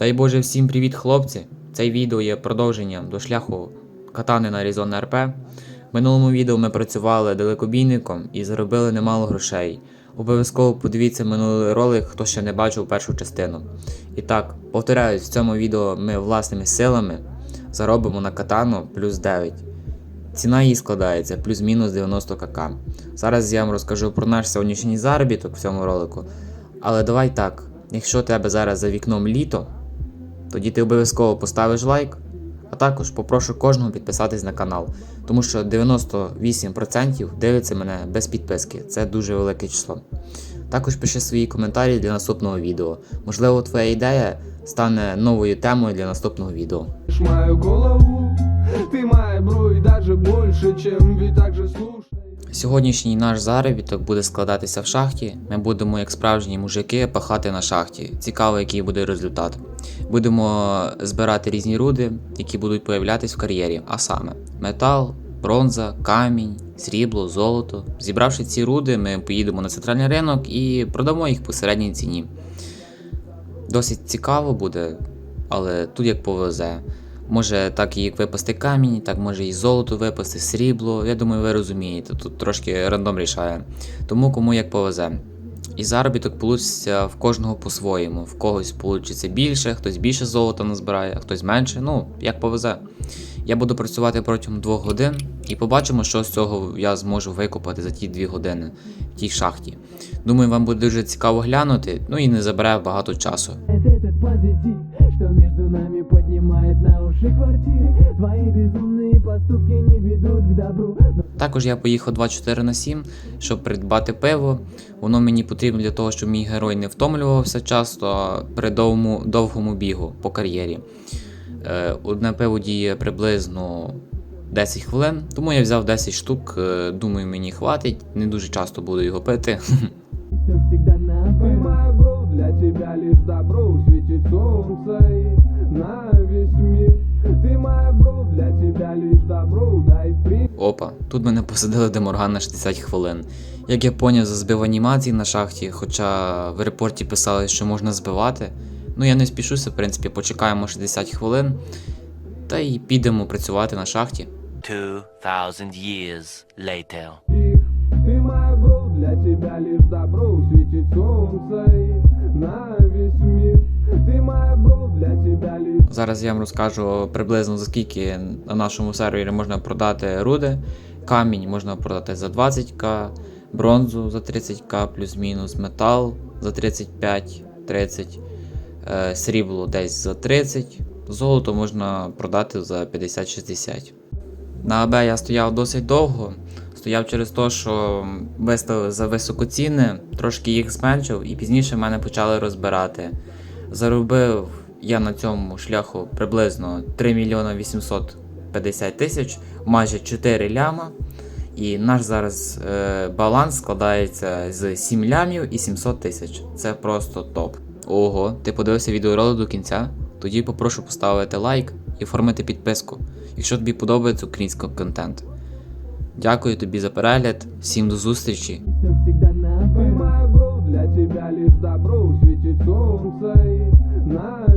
Дай Боже всім привіт, хлопці! Це відео є продовженням до шляху катани на Arizona РП. В минулому відео ми працювали далекобійником і заробили немало грошей. Обов'язково подивіться минулий ролик, хто ще не бачив першу частину. І так, повторяюсь, в цьому відео ми власними силами заробимо на катану плюс 9. Ціна її складається плюс-мінус 90 кк. Зараз я вам розкажу про наш сьогоднішній заробіток в цьому ролику. Але давай так, якщо тебе зараз за вікном літо, тоді ти обов'язково поставиш лайк, а також попрошу кожного підписатись на канал, тому що 98% дивиться мене без підписки, це дуже велике число. Також пиши свої коментарі для наступного відео. Можливо, твоя ідея стане новою темою для наступного відео. Голову даже так же слушай Сьогоднішній наш заробіток буде складатися в шахті. Ми будемо, як справжні мужики, пахати на шахті. Цікаво, який буде результат. Будемо збирати різні руди, які будуть появлятись в кар'єрі, а саме метал, бронза, камінь, срібло, золото. Зібравши ці руди, ми поїдемо на центральний ринок і продамо їх по середній ціні. Досить цікаво буде, але тут як повезе. Може так і випасти камінь, так може і золото випасти, срібло. Я думаю, ви розумієте, тут трошки рандом рішає. Тому кому як повезе. І заробіток получиться в кожного по-своєму. В когось получиться більше, хтось більше золота назбирає, а хтось менше. Ну, як повезе. Я буду працювати протягом двох годин і побачимо, що з цього я зможу викопати за ті дві години в тій шахті. Думаю, вам буде дуже цікаво глянути, ну і не забере багато часу. Этот позитив, что между нами поднимает на уши квартиры Твои безумные поступки також я поїхав 24 на 7, щоб придбати пиво. Воно мені потрібно для того, щоб мій герой не втомлювався часто при довгому, довгому бігу по кар'єрі. Е, Одне пиво діє приблизно 10 хвилин, тому я взяв 10 штук. е, Думаю, мені хватить. Не дуже часто буду його пити. для тебя лишь добро Светит солнце Опа, тут мене посадили деморган на 60 хвилин. Як я поняв, за збив анімації на шахті, хоча в репорті писали, що можна збивати. Ну я не спішуся, в принципі, почекаємо 60 хвилин та й підемо працювати на шахті. 2,000 years later. Ты моя бро, для тебя лишь добро Светит солнце Зараз я вам розкажу приблизно за скільки на нашому сервері можна продати руди. Камінь можна продати за 20к, бронзу за 30к, плюс-мінус, метал за 35-30, е, срібло десь за 30, золото можна продати за 50-60. На АБ я стояв досить довго. Стояв через те, що виставили за високу ціни, трошки їх зменшив і пізніше мене почали розбирати. Заробив я на цьому шляху приблизно 3 мільйона 850 тисяч, майже 4 ляма. І наш зараз е, баланс складається з 7 лямів і 700 тисяч. Це просто топ. Ого, ти подивився відеоролик до кінця? Тоді попрошу поставити лайк і оформити підписку, якщо тобі подобається український контент. Дякую тобі за перегляд, всім до зустрічі. для тебя лишь добро Светит солнце